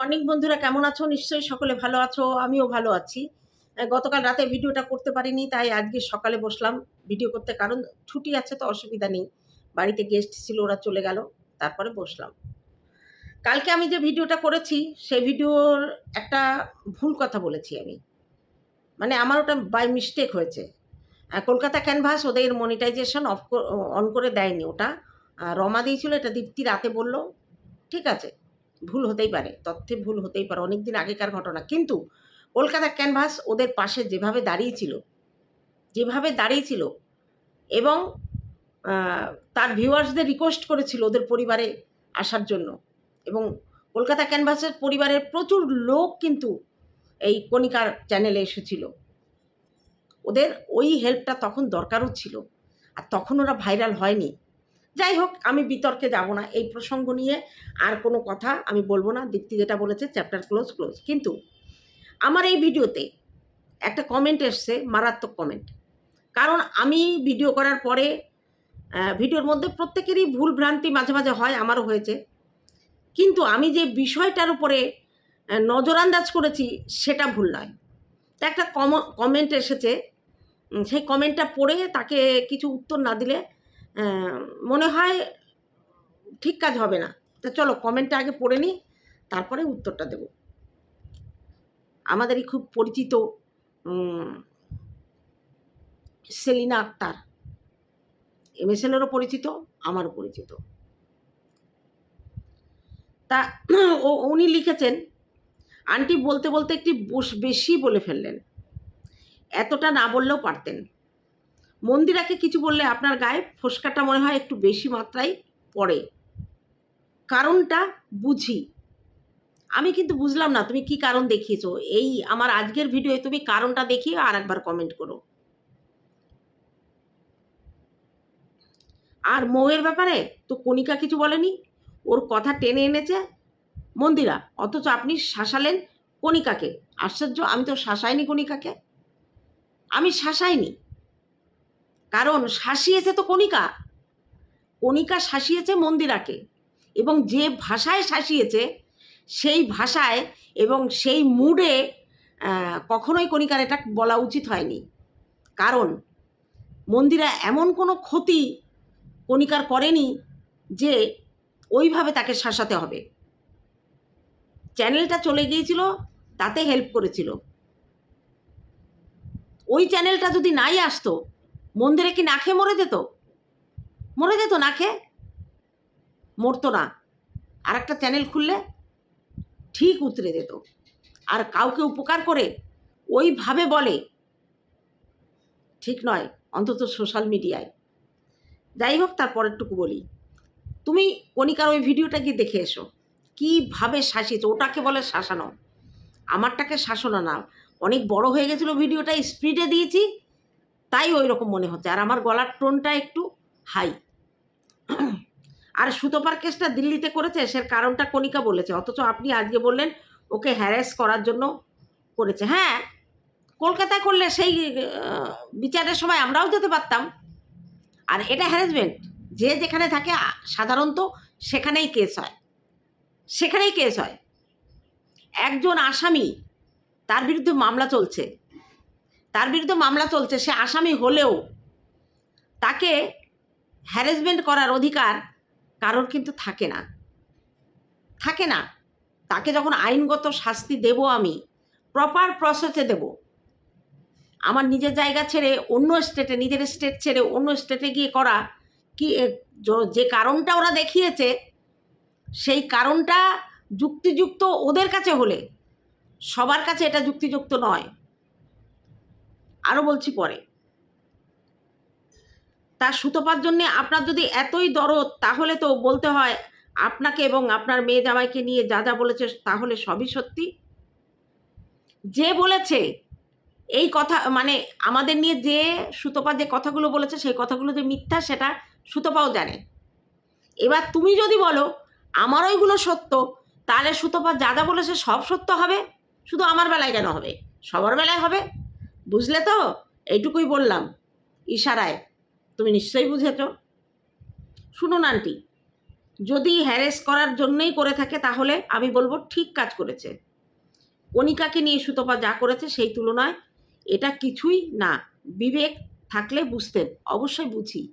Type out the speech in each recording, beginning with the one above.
অনেক বন্ধুরা কেমন আছো? নিশ্চয়ই সকলে ভালো আছো, আমিও ভালো আছি। গতকাল রাতে ভিডিওটা করতে পারিনি, তাই আজকে সকালে বসলাম ভিডিও করতে, কারণ ছুটি আছে তো অসুবিধা নেই। বাড়িতে গেস্ট ছিল, ওরা চলে গেল, তারপরে বসলাম। কালকে আমি যে ভিডিওটা করেছি, সেই ভিডিওর একটা ভুল কথা বলেছি আমি। মানে আমার ওটা বাই মিস্টেক হয়েছে। কলকাতা ক্যানভাস ওদের মনিটাইজেশন অফ অন করে দেয়নি ওটা। রমা দিয়েছিল, এটা দীপ্তি রাতে বলল। ঠিক আছে। ভুল হতেই পারে, তথ্যে ভুল হতেই পারে অনেক দিন আগেকার ঘটনা। কিন্তু কলকাতা ক্যানভাস ওদের পাশে যেভাবে দাঁড়িয়েছিল যেভাবে দাঁড়িয়েছিল এবং তার ভিউয়ার্সদের রিকোয়েস্ট করেছিল ওদের পরিবারে আসার জন্য এবং কলকাতা ক্যানভাসের পরিবারের প্রচুর লোক কিন্তু এই কণিকার চ্যানেলে এসেছিল। ওদের ওই হেল্পটা তখন দরকারও ছিল, আর তখন ওরা ভাইরাল হয়নি। যাই হোক আমি বিতর্কে যাব না। এই প্রসঙ্গ নিয়ে আর কোনো কথা আমি বলব না। দীপ্তি যেটা বলেছে চ্যাপ্টার ক্লোজ ক্লোজ কিন্তু আমার এই ভিডিওতে একটা কমেন্ট এসছে, মারাত্মক কমেন্ট কারণ আমি ভিডিও করার পরে ভিডিওর মধ্যে প্রত্যেকেরই ভুল ভ্রান্তি মাঝে মাঝে হয়, আমারও হয়েছে। কিন্তু আমি যে বিষয়টার উপরে নজরান্দাজ করেছি, সেটা ভুল নয়। তা একটা কম কমেন্ট এসেছে। সেই কমেন্টটা পড়ে তাকে কিছু উত্তর না দিলে মনে হয় ঠিক কাজ হবে না। তা চলো কমেন্টটা আগে পড়ে নিই, তারপরে উত্তরটা দেব। আমাদেরই খুব পরিচিত সেলিনা আক্তার। এম এস এলেরও পরিচিত, আমারও পরিচিত। তা ও, উনি লিখেছেন, আন্টি বলতে বলতে একটি বেশি বলে ফেললেন। এতটা না বললেও পারতেন। মন্দিরাকে কিছু বললে আপনার গায়ে ফোসকাটা মনে হয় একটু বেশি মাত্রায় পড়ে। কারণটা বুঝি। আমি কিন্তু বুঝলাম না তুমি কি কারণ দেখিয়েছো। এই আমার আজকের ভিডিওয়ে তুমি কারণটা দেখিয়ে আর একবার কমেন্ট করো। আর মৌয়ের ব্যাপারে তো কণিকা কিছু বলেনি। ওর কথা টেনে এনেছে মন্দিরা। অথচ আপনি শাসালেন কণিকাকে। আশ্চর্য, আমি তো শাসাইনি কণিকাকে। আমি শাসাইনি। কারণ শাসিয়েছে তো কণিকা। কণিকা শাসিয়েছে মন্দিরাকে এবং যে ভাষায় শাসিয়েছে, সেই ভাষায় এবং সেই মুডে কখনোই কণিকার এটা বলা উচিত হয়নি। কারণ মন্দিরা এমন কোনো ক্ষতি কণিকার করেনি যে ওইভাবে তাকে শাসাতে হবে। চ্যানেলটা চলে গিয়েছিল, তাতে হেল্প করেছিল। ওই চ্যানেলটা যদি নাই আসতো মন্দিরে কি না খেয়ে মরে যেত? মরে যেত না খেয়ে? মরতো না। আর একটা চ্যানেল খুললে ঠিক উতরে যেত। আর কাউকে উপকার করে ওইভাবে বলে। ঠিক নয়, অন্তত সোশ্যাল মিডিয়ায় যাই হোক তারপরেরটুকু বলি। তুমি কণিকার ওই ভিডিওটা গিয়ে দেখে এসো। কীভাবে শাসিয়েছে? ওটাকে বলে শাসানো আমারটাকে শাসনা না। অনেক বড় হয়ে গেছিল ভিডিওটা স্পিডে দিয়েছি। তাই ওই রকম মনে হচ্ছে। আর আমার গলার টোনটা একটু হাই আর সুতোপার কেসটা দিল্লিতে করেছে সে কারণটা কণিকা বলেছে। অথচ আপনি আজকে বললেন, ওকে হ্যারেস করার জন্য করেছে। হ্যাঁ কলকাতায় করলে সেই বিচারের সময় আমরাও যেতে পারতাম। আর এটা হ্যারাসমেন্ট যে যেখানে থাকে সাধারণত সেখানেই কেস হয়। সেখানেই কেস হয়। একজন আসামি, তার বিরুদ্ধে মামলা চলছে। তার বিরুদ্ধে মামলা চলছে, সে আসামি হলেও তাকে হ্যারাসমেন্ট করার অধিকার কারোর কিন্তু থাকে না। থাকে না। তাকে যখন আইনগত শাস্তি দেব আমি প্রপার প্রসেসে দেব। আমার নিজের জায়গা ছেড়ে অন্য স্টেটে নিজের স্টেট ছেড়ে অন্য স্টেটে গিয়ে করা কি যে কারণটা ওরা দেখিয়েছে, সেই কারণটা যুক্তিযুক্ত ওদের কাছে হলে সবার কাছে এটা যুক্তিযুক্ত নয়। আরও বলছি পরে। তার সুতোপার জন্যে আপনার যদি এতই দরদ, তাহলে তো বলতে হয় আপনাকে এবং আপনার মেয়ে জামাইকে নিয়ে যা যা বলেছে তাহলে সবই সত্যি। যে বলেছে এই কথা মানে আমাদের নিয়ে যে সুতপা যে কথাগুলো বলেছে, সেই কথাগুলো যে মিথ্যা, সেটা সুতপাও জানে। এবার তুমি যদি বলো, আমার ওইগুলো সত্য তাহলে সুতপা যা যা বলেছে সব সত্য হবে? শুধু আমার বেলায় কেন হবে? সবার বেলায় হবে? বুঝলে তো? এইটুকুই বললাম। ইশারায়। তুমি নিশ্চয়ই বুঝেছ। শুনুন, আন্টি। যদি হ্যারেস করার জন্যই করে থাকে, তাহলে আমি বলব ঠিক কাজ করেছে। কণিকাকে নিয়ে সুতপা যা করেছে সেই তুলনায় এটা কিছুই না। বিবেক থাকলে বুঝতেন, অবশ্যই বুঝি।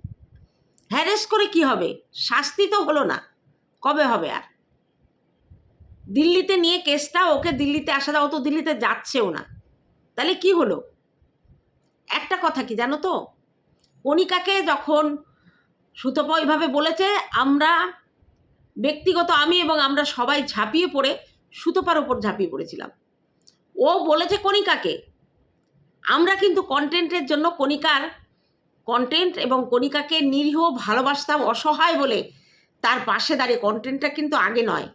হ্যারেস করে কি হবে? শাস্তি তো হলো না। কবে হবে আর? দিল্লিতে নিয়ে কেসটা ওকে দিল্লিতে আসা দাও তো দিল্লিতে যাচ্ছেও না। তাহলে কি হলো? একটা কথা কি জানো তো? কণিকাকে যখন সুতপা ওইভাবে বলেছে, আমরা ব্যক্তিগত আমি এবং আমরা সবাই ঝাঁপিয়ে পড়ে সুতপার ওপর ঝাঁপিয়ে পড়েছিলাম। ও বলেছে কণিকাকে। আমরা কিন্তু কন্টেন্টের জন্য কণিকার কন্টেন্ট এবং কণিকাকে নিরীহ, ভালোবাসতাম, অসহায় বলে তার পাশে দাঁড়িয়ে কন্টেন্টটা কিন্তু আগে নয়।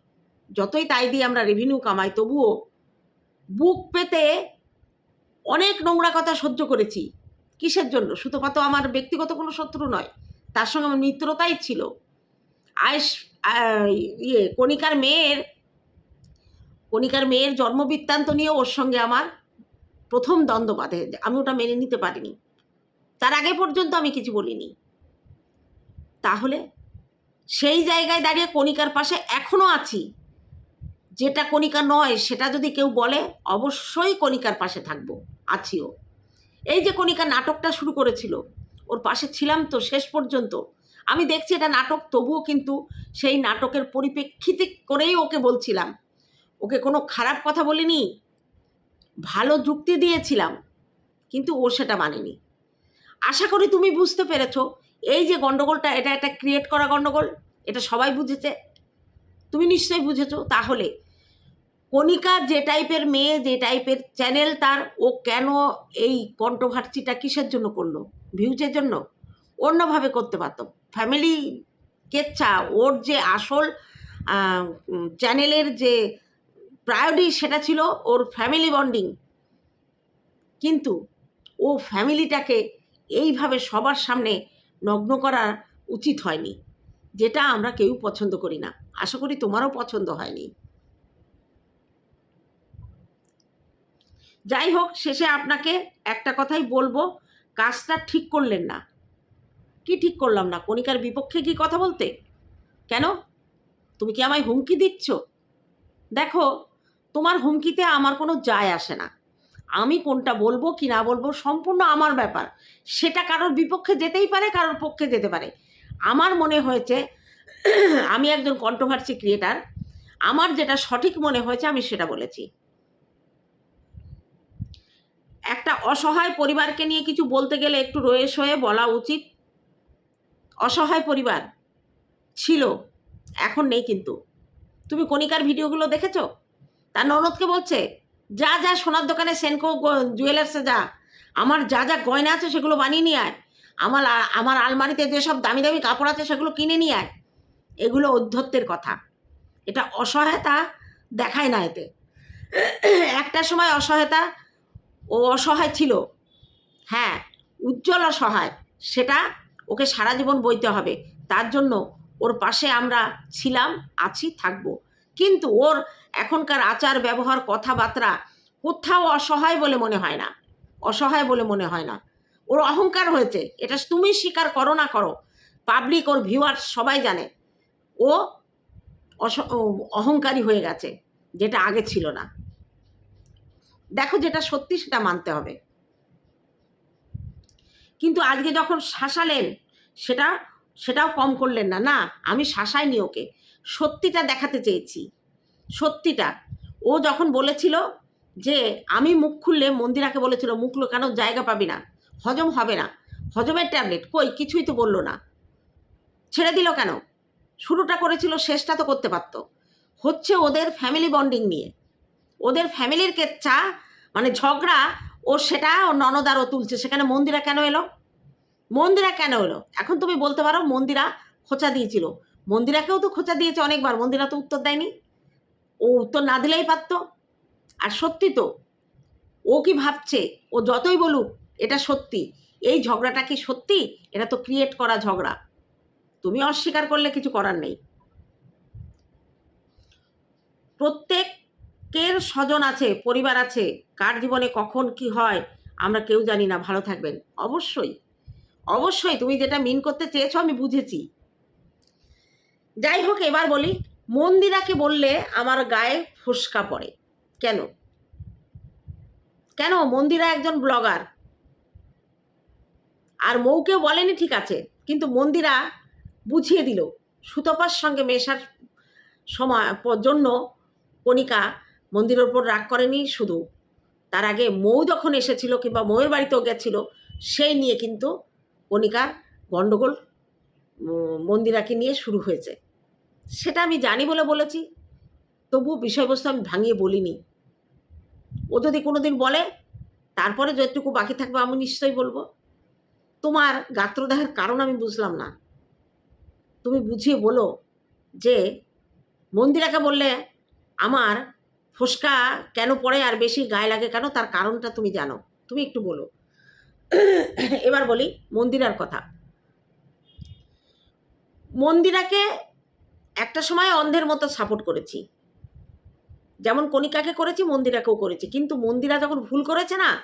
যতই তাই দিয়ে আমরা রেভিনিউ কামাই, তবুও বুক পেতে অনেক নোংরা কথা সহ্য করেছি। কিসের জন্য? সুতপা তো আমার ব্যক্তিগত কোনো শত্রু নয়, তার সঙ্গে আমার মিত্রতাই ছিল। আয়েস ইয়ে কণিকার মেয়ের কণিকার মেয়ের জন্মবৃত্তান্ত নিয়ে ওর সঙ্গে আমার প্রথম দ্বন্দ্ব বাঁধে। আমি ওটা মেনে নিতে পারিনি। তার আগে পর্যন্ত আমি কিছু বলিনি। তাহলে সেই জায়গায় দাঁড়িয়ে কণিকার পাশে এখনও আছি। যেটা কণিকা নয়, সেটা যদি কেউ বলে, অবশ্যই কণিকার পাশে থাকব। আছিও। এই যে কণিকা নাটকটা শুরু করেছিল, ওর পাশে ছিলাম তো শেষ পর্যন্ত। আমি দেখছি এটা নাটক, তবুও কিন্তু সেই নাটকের পরিপ্রেক্ষিতে করেই ওকে বলছিলাম। ওকে কোনো খারাপ কথা বলিনি, ভালো যুক্তি দিয়েছিলাম, কিন্তু ও সেটা মানেনি। আশা করি তুমি বুঝতে পেরেছ, এই যে গণ্ডগোলটা এটা একটা ক্রিয়েট করা গণ্ডগোল এটা সবাই বুঝেছে। তুমি নিশ্চয়ই বুঝেছ, তাহলে কণিকা যে টাইপের মেয়ে, যে টাইপের চ্যানেল তার, ও কেন এই কন্ট্রোভার্সিটা কিসের জন্য করল? ভিউজের জন্য? অন্যভাবে করতে পারতো। ফ্যামিলি কেচ্ছা ওর যে আসল চ্যানেলের যে প্রায়োরিটি সেটা ছিল ওর ফ্যামিলি বন্ডিং কিন্তু ও ফ্যামিলিটাকে এইভাবে সবার সামনে নগ্ন করা উচিত হয়নি, যেটা আমরা কেউ পছন্দ করি না। আশা করি তোমারও পছন্দ হয়নি। যাই হোক, শেষে আপনাকে একটা কথাই বলব, কাজটা ঠিক করলেন না। কি ঠিক করলাম না? কণিকার বিপক্ষে কি কথা বলতে? কেন? তুমি কি আমায় হুমকি দিচ্ছ? দেখো, তোমার হুমকিতে আমার কোনো যায় আসে না। আমি কোনটা বলব, কি না বলব, সম্পূর্ণ আমার ব্যাপার। সেটা কারোর বিপক্ষে যেতেই পারে, কারোর পক্ষে যেতে পারে। আমার মনে হয়েছে, আমি একজন কন্ট্রোভার্সি ক্রিয়েটার আমার যেটা সঠিক মনে হয়েছে, আমি সেটা বলেছি। একটা অসহায় পরিবারকে নিয়ে কিছু বলতে গেলে একটু রয়ে সয়ে বলা উচিত। অসহায় পরিবার ছিল, এখন নেই কিন্তু। তুমি কণিকার ভিডিওগুলো দেখেছ? তার ননদকে বলছে, যা যা, সোনার দোকানে সেনকো জুয়েলার্সে যা। আমার যা যা গয়না আছে সেগুলো বানিয়ে নিয়ে আয়। আমার আমার আলমারিতে যেসব দামি দামি কাপড় আছে সেগুলো কিনে নিয়ে আয়। এগুলো অধ্যত্বের কথা। এটা অসহায়তা দেখায় না এতে। একটা সময় অসহায়তা ও অসহায় ছিল। হ্যাঁ উজ্জ্বল অসহায় সেটা ওকে সারা জীবন বইতে হবে। তার জন্য ওর পাশে আমরা ছিলাম, আছি, থাকব। কিন্তু ওর এখনকার আচার, ব্যবহার, কথাবার্তা কোথাও অসহায় বলে মনে হয় না। অসহায় বলে মনে হয় না। ওর অহংকার হয়েছে, এটা তুমি স্বীকার করো না করো। পাবলিক, ওর ভিউয়ার্স সবাই জানে। ও অহংকারী হয়ে গেছে, যেটা আগে ছিল না। দেখো যেটা সত্যি সেটা মানতে হবে। কিন্তু আজকে যখন শাসালেন, সেটা, সেটাও কম করলেন না। না, আমি শাসাইনি ওকে। সত্যিটা দেখাতে চেয়েছি। সত্যিটা। ও যখন বলেছিল যে, আমি মুখ খুললে মন্দিরাকে বলেছিল, মুখ লুকানোর জায়গা পাবি না? হজম হবে না। হজমের ট্যাবলেট। কই? কিছুই তো বলল না। ছেড়ে দিল কেন? শুরুটা করেছিল, শেষটা তো করতে পারতো। হচ্ছে ওদের ফ্যামিলি বন্ডিং নিয়ে। ওদের ফ্যামিলির কেচ্ছা মানে ঝগড়া, ও সেটা ও ননদারও তুলছে। সেখানে মন্দিরা কেন এলো? মন্দিরা কেন এলো? এখন তুমি বলতে পারো মন্দিরা খোঁচা দিয়েছিল। মন্দিরাকেও তো খোঁচা দিয়েছে অনেকবার। মন্দিরা তো উত্তর দেয়নি। ও উত্তর না দিলেই পারতো। আর সত্যি তো, ও কি ভাবছে? ও যতই বলুক, এটা সত্যি। এই ঝগড়াটা কি সত্যি? এটা তো ক্রিয়েট করা ঝগড়া। তুমি অস্বীকার করলে কিছু করার নেই। প্রত্যেকের স্বজন আছে? পরিবার আছে? কার জীবনে কখন কি হয়? আমরা কেউ জানি না। ভালো থাকবেন। অবশ্যই। অবশ্যই তুমি যেটা মিন করতে চেয়েছো আমি বুঝেছি। যাই হোক, এবার বলি, মন্দিরাকে বললে আমার গায়ে ফুসকা পড়ে। কেন? কেন? মন্দিরা একজন ব্লগার। আর মৌকে বলেনি ঠিক আছে, কিন্তু মন্দিরা বুঝিয়ে দিল। সুতপার সঙ্গে মেশার সময় জন্য কণিকা মন্দিরের ওপর রাগ করেনি শুধু। তার আগে মৌ যখন এসেছিল কিংবা মৌয়ের বাড়িতেও গেছিল সেই নিয়ে কিন্তু কণিকার গণ্ডগোল মন্দিরাকে নিয়ে শুরু হয়েছে। সেটা আমি জানি বলে বলেছি তবু বিষয়বস্তু আমি ভাঙিয়ে বলিনি। ও যদি কোনোদিন বলে, তারপরে যেটুকু বাকি থাকবে আমি নিশ্চয়ই বলব। তোমার গাত্রদাহের কারণ আমি বুঝলাম না। তুমি বুঝিয়ে বলো যে মন্দিরাকে বললে, আমার ফোসকা কেন পড়ে আর বেশি গায়ে লাগে কেন? তার কারণটা তুমি জানো। তুমি একটু বলো। এবার বলি মন্দিরার কথা। মন্দিরাকে একটা সময় অন্ধের মতো সাপোর্ট করেছি। যেমন কণিকাকে করেছি, মন্দিরাকেও করেছি। কিন্তু মন্দিরা যখন ভুল করেছে না,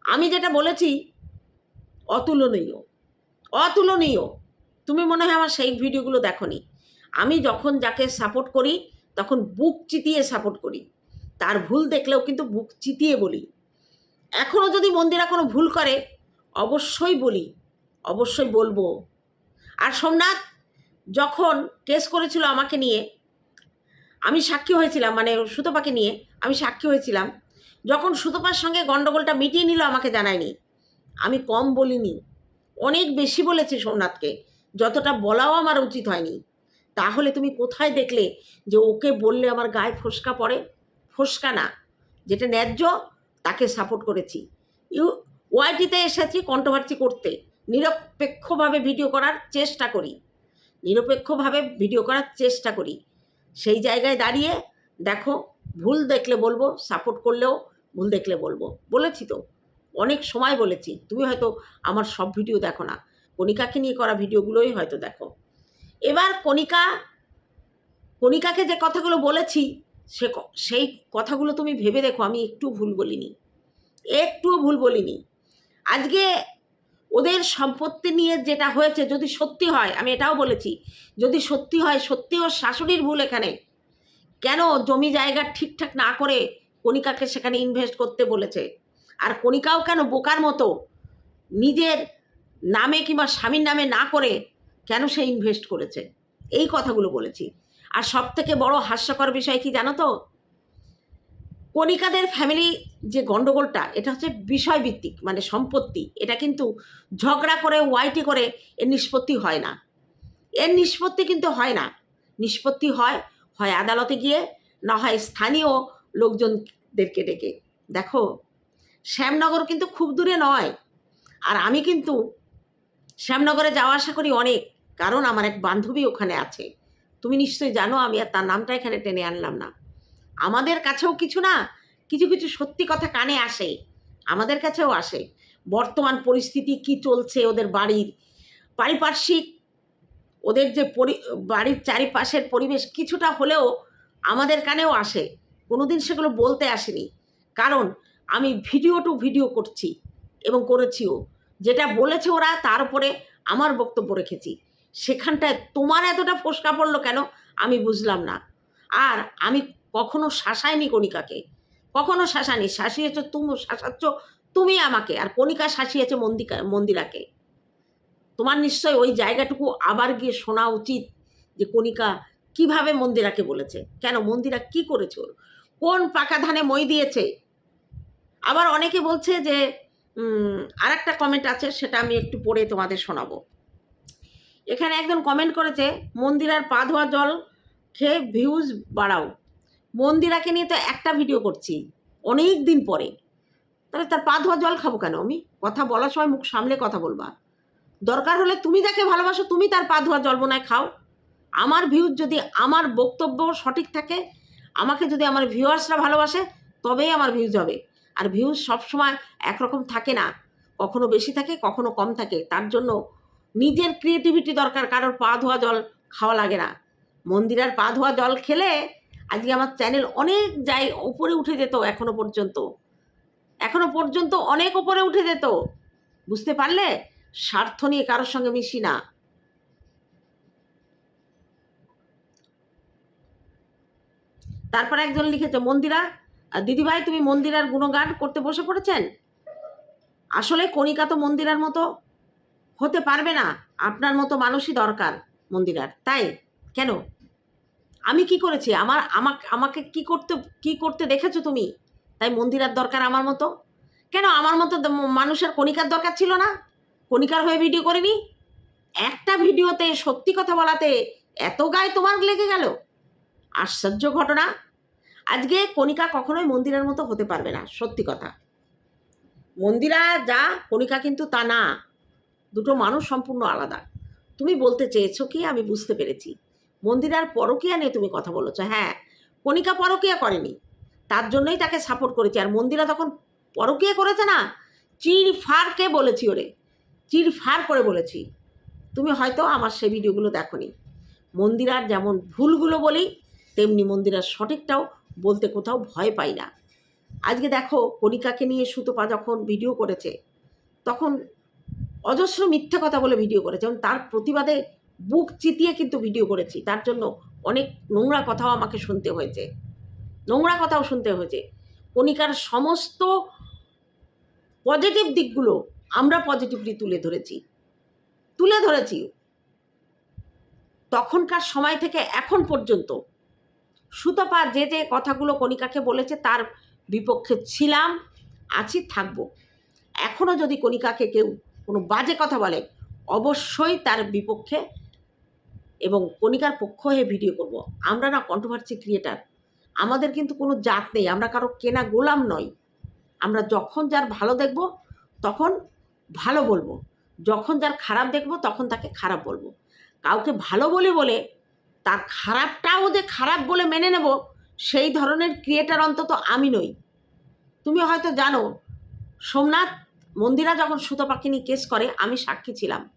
আমি যেটা বলেছি, অতুলনীয়। অতুলনীয়। তুমি মনে হয় আমার সেই ভিডিওগুলো দেখনি। আমি যখন যাকে সাপোর্ট করি, তখন বুক চিতিয়ে সাপোর্ট করি। তার ভুল দেখলেও কিন্তু বুক চিতিয়ে বলি। এখনও যদি মন্দিরা কোনো ভুল করে, অবশ্যই বলি, অবশ্যই বলব। আর সোমনাথ, যখন কেস করেছিল আমাকে নিয়ে, আমি সাক্ষী হয়েছিলাম মানে সুতপাকে নিয়ে আমি সাক্ষী হয়েছিলাম, যখন সুতপার সঙ্গে গণ্ডগোলটা মিটিয়ে নিল, আমাকে জানায়নি। আমি কম বলিনি। অনেক বেশি বলেছি সোমনাথকে, যতটা বলাও আমার উচিত হয়নি। তাহলে তুমি কোথায় দেখলে যে ওকে বললে আমার গায়ে ফোসকা পড়ে? ফোসকা না, যেটা ন্যায্য, তাকে সাপোর্ট করেছি। ইউ ওয়াইটিতে এসেছি কন্ট্রোভার্সি করতে। নিরপেক্ষভাবে ভিডিও করার চেষ্টা করি। নিরপেক্ষভাবে ভিডিও করার চেষ্টা করি। সেই জায়গায় দাঁড়িয়ে দেখো, ভুল দেখলে বলব সাপোর্ট করলেও ভুল দেখলে বলব। বলেছি তো, অনেক সময় বলেছি। তুমি হয়তো আমার সব ভিডিও দেখো না। কণিকাকে নিয়ে করা ভিডিওগুলোই হয়তো দেখো। এবার কণিকা, কণিকাকে যে কথাগুলো বলেছি সে সেই কথাগুলো তুমি ভেবে দেখো, আমি একটু ভুল বলিনি। একটুও ভুল বলিনি। আজকে ওদের সম্পত্তি নিয়ে যেটা হয়েছে, যদি সত্যি হয়, আমি এটাও বলেছি, যদি সত্যি হয়, সত্যি ওর শাশুড়ির ভুল এখানে। কেন জমি জায়গা ঠিকঠাক না করে কণিকাকে সেখানে ইনভেস্ট করতে বলেছে? আর কণিকাও কেন বোকার মতো নিজের নামে কিংবা স্বামীর নামে না করে কেন সে ইনভেস্ট করেছে? এই কথাগুলো বলেছি। আর সব থেকে বড় হাস্যকর বিষয় কি জানো তো? কণিকাদের ফ্যামিলি যে গণ্ডগোলটা এটা হচ্ছে বিষয়ভিত্তিক মানে সম্পত্তি। এটা কিন্তু ঝগড়া করে, ওয়াইটি করে, এর নিষ্পত্তি হয় না। এর নিষ্পত্তি কিন্তু হয় না। নিষ্পত্তি হয় হয় আদালতে গিয়ে, না হয় স্থানীয় লোকজনদেরকে ডেকে। দেখো, শ্যামনগর কিন্তু খুব দূরে নয়। আর আমি কিন্তু শ্যামনগরে যাওয়া আসা করি অনেক, কারণ আমার এক বান্ধবী ওখানে আছে। তুমি নিশ্চয়ই জানো, আমি আর তার নামটা এখানে টেনে আনলাম না। আমাদের কাছেও কিছু না, কিছু কিছু সত্যি কথা কানে আসে, আমাদের কাছেও আসে। বর্তমান পরিস্থিতি কি চলছে ওদের বাড়ির? পারিপার্শ্বিক ওদের যে পরি, বাড়ির চারিপাশের পরিবেশ কিছুটা হলেও আমাদের কানেও আসে। কোনোদিন সেগুলো বলতে আসেনি। কারণ আমি ভিডিও টু ভিডিও করছি এবং করেছিও। যেটা বলেছে ওরা, তার উপরে আমার বক্তব্য রেখেছি। সেখানটায় তোমার এতটা ফোসকা পড়ল কেন? আমি বুঝলাম না। আর আমি কখনো শাসাইনি কণিকাকে। কখনো শাসানি শাসিয়েছ তুমি, শাসাচ্ছ তুমি আমাকে। আর কণিকা শাসিয়েছে মন্দিকা, মন্দিরাকে। তোমার নিশ্চয় ওই জায়গাটুকু আবার গিয়ে শোনা উচিত যে কণিকা কীভাবে মন্দিরাকে বলেছে। কেন? মন্দিরা কি করেছে ওর? কোন পাকা ধানে মই দিয়েছে? আবার অনেকে বলছে যে আর একটা কমেন্ট আছে, সেটা আমি একটু পড়ে তোমাদের শোনাবো। এখানে একজন কমেন্ট করেছে মন্দিরার পা ধোয়া জল, খেয়ে ভিউজ বাড়াও। মন্দিরাকে নিয়ে তো একটা ভিডিও করছি, অনেক দিন পরে। তাহলে তার পা ধোয়া জল খাব কেন? আমি কথা বলার সময় মুখ সামলে কথা বলবা। দরকার হলে তুমি যাকে ভালোবাসো, তুমি তার পা ধোয়া জল বোনায় খাও। আমার ভিউজ যদি আমার বক্তব্য সঠিক থাকে, আমাকে যদি আমার ভিউয়ার্সরা ভালোবাসে, তবেই আমার ভিউজ হবে। আর ভিউজ সবসময় একরকম থাকে না। কখনো বেশি থাকে, কখনো কম থাকে। তার জন্য নিজের ক্রিয়েটিভিটি দরকার, কারোর পা ধোয়া জল খাওয়া লাগে না। মন্দিরের পা ধোয়া জল খেলে আজকে আমার চ্যানেল অনেক যাই ওপরে উঠে যেত এখনও পর্যন্ত। এখনও পর্যন্ত অনেক উপরে উঠে যেত। বুঝতে পারলে? স্বার্থ নিয়ে কারোর সঙ্গে মিশি না। তারপর একজন লিখেছে, মন্দিরা দিদিভাই, তুমি মন্দিরার গুণগান করতে বসে পড়েছেন? আসলে কণিকা তো মন্দিরার মতো। হতে পারবে না। আপনার মতো মানুষই দরকার মন্দিরার, তাই? কেন? আমি কি করেছি? আমার, আমাকে আমাকে কি করতে কি করতে দেখেছ তুমি? তাই মন্দিরার দরকার আমার মতো? কেন? আমার মতো মানুষের কণিকার দরকার ছিল না? কণিকার হয়ে ভিডিও করিনি? একটা ভিডিওতে সত্যি কথা বলাতে এত গায়ে তোমার লেগে গেল? আশ্চর্য ঘটনা। আজকে কণিকা কখনোই মন্দিরের মতো হতে পারবে না, সত্যি কথা। মন্দিরা যা, কণিকা কিন্তু তা না। দুটো মানুষ সম্পূর্ণ আলাদা। তুমি বলতে চেয়েছো কি? আমি বুঝতে পেরেছি। মন্দিরার পরকিয়া নিয়ে তুমি কথা বলেছ। হ্যাঁ কণিকা পরকিয়া করেনি। তার জন্যই তাকে সাপোর্ট করেছি। আর মন্দিরা তখন পরকিয়া করেছে না? চির ফারকে বলেছি ওরে? চির ফার করে বলেছি। তুমি হয়তো আমার সেই ভিডিওগুলো দেখোনি। মন্দিরার যেমন ভুলগুলো বলি, তেমনি মন্দিরার সঠিকটাও বলতে কোথাও ভয় পাই না। আজকে দেখো, কণিকাকে নিয়ে সুতপা যখন ভিডিও করেছে, তখন অজস্র মিথ্যে কথা বলে ভিডিও করেছে। এবং তার প্রতিবাদে বুক চিতিয়ে কিন্তু ভিডিও করেছি। তার জন্য অনেক নোংরা কথাও আমাকে শুনতে হয়েছে। নোংরা কথাও শুনতে হয়েছে। কণিকার সমস্ত পজিটিভ দিকগুলো আমরা পজিটিভলি তুলে ধরেছি। তুলে ধরেছি। তখনকার সময় থেকে এখন পর্যন্ত সুতপা যে যে কথাগুলো কণিকাকে বলেছে তার বিপক্ষে ছিলাম, আছি, থাকব। এখনও যদি কণিকাকে কেউ কোনো বাজে কথা বলে, অবশ্যই তার বিপক্ষে এবং কণিকার পক্ষ হয়ে ভিডিও করব। আমরা না কন্ট্রোভার্সি ক্রিয়েটার আমাদের কিন্তু কোনো জাত নেই, আমরা কারও কেনা গোলাম নই। আমরা যখন যার ভালো দেখব, তখন ভালো বলব। যখন যার খারাপ দেখব, তখন তাকে খারাপ বলব। কাউকে ভালো বলে বলে, তার খারাপটাও যে খারাপ বলে মেনে নেব, সেই ধরনের ক্রিয়েটার অন্তত আমি নই। তুমি হয়তো জানো, সোমনাথ মন্দিরা যখন সুতপাকে নিয়ে কেস করে, আমি সাক্ষী ছিলাম।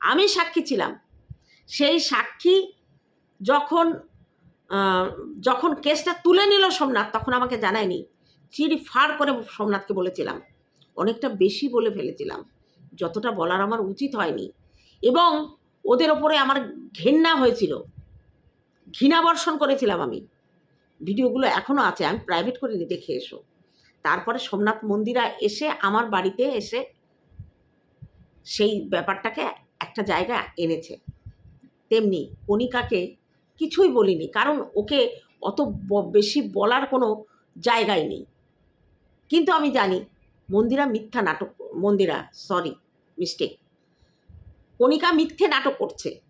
আমি সাক্ষী ছিলাম। সেই সাক্ষী যখন যখন কেসটা তুলে নিল সোমনাথ, তখন আমাকে জানায়নি। চিড়ি ফাড় করে সোমনাথকে বলেছিলাম। অনেকটা বেশি বলে ফেলেছিলাম। যতটা বলার আমার উচিত হয়নি। এবং ওদের ওপরে আমার ঘেন্না হয়েছিল। ঘৃণাবর্ষণ করেছিলাম আমি। ভিডিওগুলো এখনও আছে, আমি প্রাইভেট করে দেখে এসো। তারপরে সোমনাথ মন্দিরা এসে আমার বাড়িতে এসে সেই ব্যাপারটাকে একটা জায়গা এনেছে। তেমনি কণিকাকে কিছুই বলিনি, কারণ ওকে অত বেশি বলার কোনো জায়গাই নেই। কিন্তু আমি জানি মন্দিরা মিথ্যা নাটক, মন্দিরা সরি মিস্টেক কণিকা মিথ্যে নাটক করছে।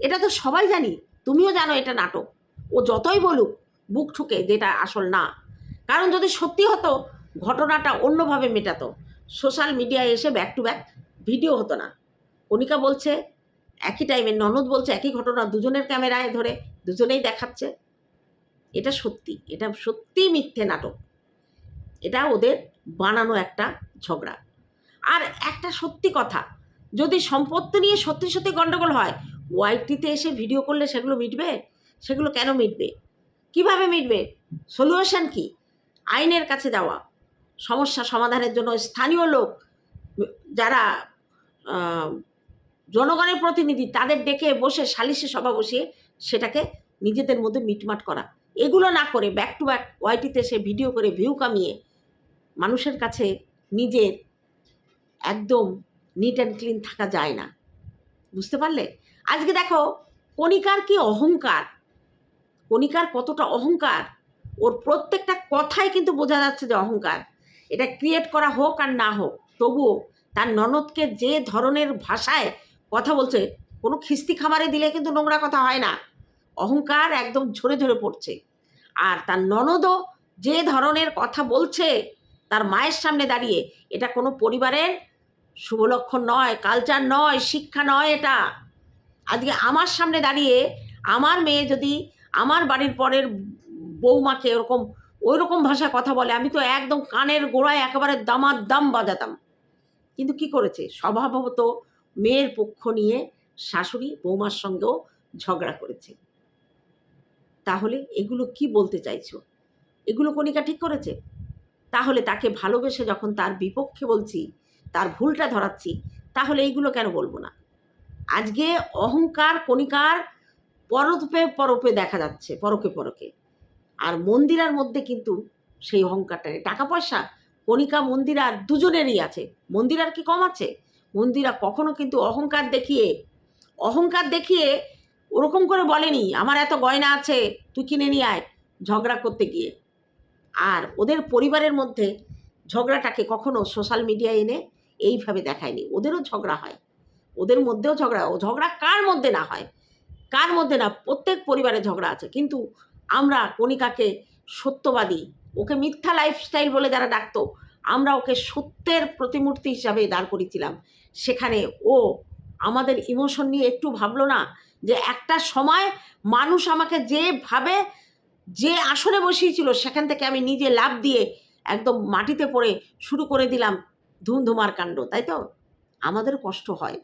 এটা তো সবাই জানি, তুমিও জানো এটা নাটক। ও যতই বলুক, বুক ঠুকে যেটা আসল না। কারণ যদি সত্যি হতো, ঘটনাটা অন্যভাবে মেটাতো। সোশ্যাল মিডিয়ায় এসে ব্যাক টু ব্যাক ভিডিও হতো না। কণিকা বলছে, একই টাইমে ননদ বলছে একই ঘটনা দুজনের ক্যামেরায় ধরে, দুজনেই দেখাচ্ছে। এটা সত্যি, এটা সত্যিই মিথ্যে নাটক। এটা ওদের বানানো একটা ঝগড়া। আর একটা সত্যি কথা, যদি সম্পত্তি নিয়ে সত্যি সত্যি গণ্ডগোল হয় ওয়াইটিতে এসে ভিডিও করলে সেগুলো মিটবে? সেগুলো কেন মিটবে? কীভাবে মিটবে? সলিউশন কি? আইনের কাছে যাওয়া। সমস্যা সমাধানের জন্য স্থানীয় লোক, যারা জনগণের প্রতিনিধি, তাদের ডেকে বসে, সালিশি সভা বসিয়ে সেটাকে নিজেদের মধ্যে মিটমাট করা। এগুলো না করে ব্যাক টু ব্যাক ওয়াইটিতে সে ভিডিও করে ভিউ কামিয়ে মানুষের কাছে নিজের একদম নিট অ্যান্ড ক্লিন থাকা যায় না। বুঝতে পারলে? আজকে দেখো, কণিকার কি অহংকার? কণিকার কতটা অহংকার? ওর প্রত্যেকটা কথাই কিন্তু বোঝা যাচ্ছে যে অহংকার। এটা ক্রিয়েট করা হোক আর না হোক, তবুও তার ননদকে যে ধরনের ভাষায় কথা বলছে, কোনো খিস্তি খামারে দিলে কিন্তু নোংরা কথা হয় না। অহংকার একদম ঝরে ঝরে পড়ছে। আর তার ননদও যে ধরনের কথা বলছে, তার মায়ের সামনে দাঁড়িয়ে, এটা কোনো পরিবারের শুভ লক্ষণ নয় কালচার নয়, শিক্ষা নয় এটা। আজকে আমার সামনে দাঁড়িয়ে, আমার মেয়ে যদি আমার বাড়ির পরের বৌমাকে ওরকম ওই রকম ভাষায় কথা বলে, আমি তো একদম কানের গোড়ায় একেবারে দামার দাম বাজাতাম। কিন্তু কি করেছে? স্বভাবত মেয়ের পক্ষ নিয়ে শাশুড়ি বৌমার সঙ্গেও ঝগড়া করেছে। তাহলে এগুলো কি বলতে চাইছো? এগুলো কণিকা ঠিক করেছে? তাহলে তাকে ভালোবেসে যখন তার বিপক্ষে বলছি, তার ভুলটা ধরাচ্ছি, তাহলে এইগুলো কেন বলব না? আজকে অহংকার কণিকার পরপে পরপে দেখা যাচ্ছে, পরকে পরকে। আর মন্দিরার মধ্যে কিন্তু সেই অহংকারটা নেই। টাকা পয়সা কণিকা মন্দিরার দুজনেরই আছে। মন্দিরার কি কম আছে? মন্দিরা কখনো কিন্তু অহংকার দেখিয়ে অহংকার দেখিয়ে ওরকম করে বলেনি, আমার এত গয়না আছে, তুই কিনে নিয়ে আয়। ঝগড়া করতে গিয়ে। আর ওদের পরিবারের মধ্যে ঝগড়াটাকে কখনো সোশ্যাল মিডিয়ায় এনে এইভাবে দেখায়নি। ওদেরও ঝগড়া হয়। ওদের মধ্যেও ঝগড়া। ও ঝগড়া কার মধ্যে না হয়? কার মধ্যে না? প্রত্যেক পরিবারে ঝগড়া আছে। কিন্তু আমরা কণিকাকে সত্যবাদী, ওকে মিথ্যা লাইফস্টাইল বলে যারা ডাকতো, আমরা ওকে সত্যের প্রতিমূর্তি হিসাবে দাঁড় করেছিলাম সেখানে ও আমাদের ইমোশন নিয়ে একটু ভাবলো না যে একটা সময় মানুষ আমাকে যেভাবে, যে আসনে বসিয়েছিল, সেখান থেকে আমি নিজে লাভ দিয়ে একদম মাটিতে পড়ে শুরু করে দিলাম ধুমধুমার কাণ্ড, তাই তো? আমাদের কষ্ট হয়।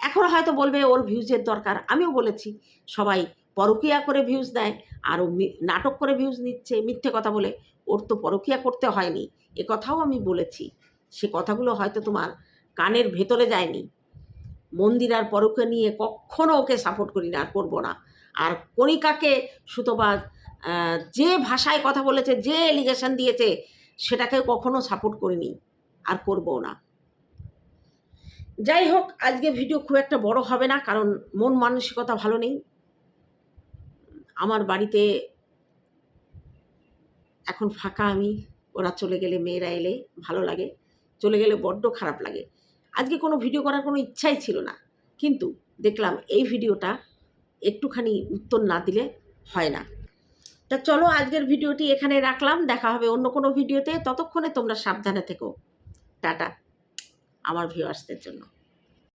এখন হয়তো বলবে, ওর ভিউজের দরকার। আমিও বলেছি, সবাই পরকিয়া করে ভিউজ দেয় আর নাটক করে ভিউজ নিচ্ছে মিথ্যে কথা বলে ওর তো পরকিয়া করতে হয়নি। এ কথাও আমি বলেছি। সে কথাগুলো হয়তো তোমার কানের ভেতরে যায়নি। মন্দির আর পরকে নিয়ে কখনো ওকে সাপোর্ট করি না আর করব না। আর কণিকাকে সুতোবাদ আহ, যে ভাষায় কথা বলেছে যে এলিগেশন দিয়েছে সেটাকে কখনো সাপোর্ট করিনি আর করব না। যাই হোক আজকে ভিডিও খুব একটা বড় হবে না কারণ মন মানসিকতা ভালো নেই। আমার বাড়িতে এখন ফাঁকা আমি, ওরা চলে গেলে মেয়েরা এলে ভালো লাগে, চলে গেলে বড্ড খারাপ লাগে। আজকে কোনো ভিডিও করার কোনো ইচ্ছাই ছিল না, কিন্তু দেখলাম এই ভিডিওটা একটুখানি উত্তর না দিলে হয় না। তা চলো আজকের ভিডিওটি এখানে রাখলাম, দেখা হবে অন্য কোনো ভিডিওতে, ততক্ষণে তোমরা সাবধানে থেকো। টাটা, আমার ভিউয়ার্সদের জন্য।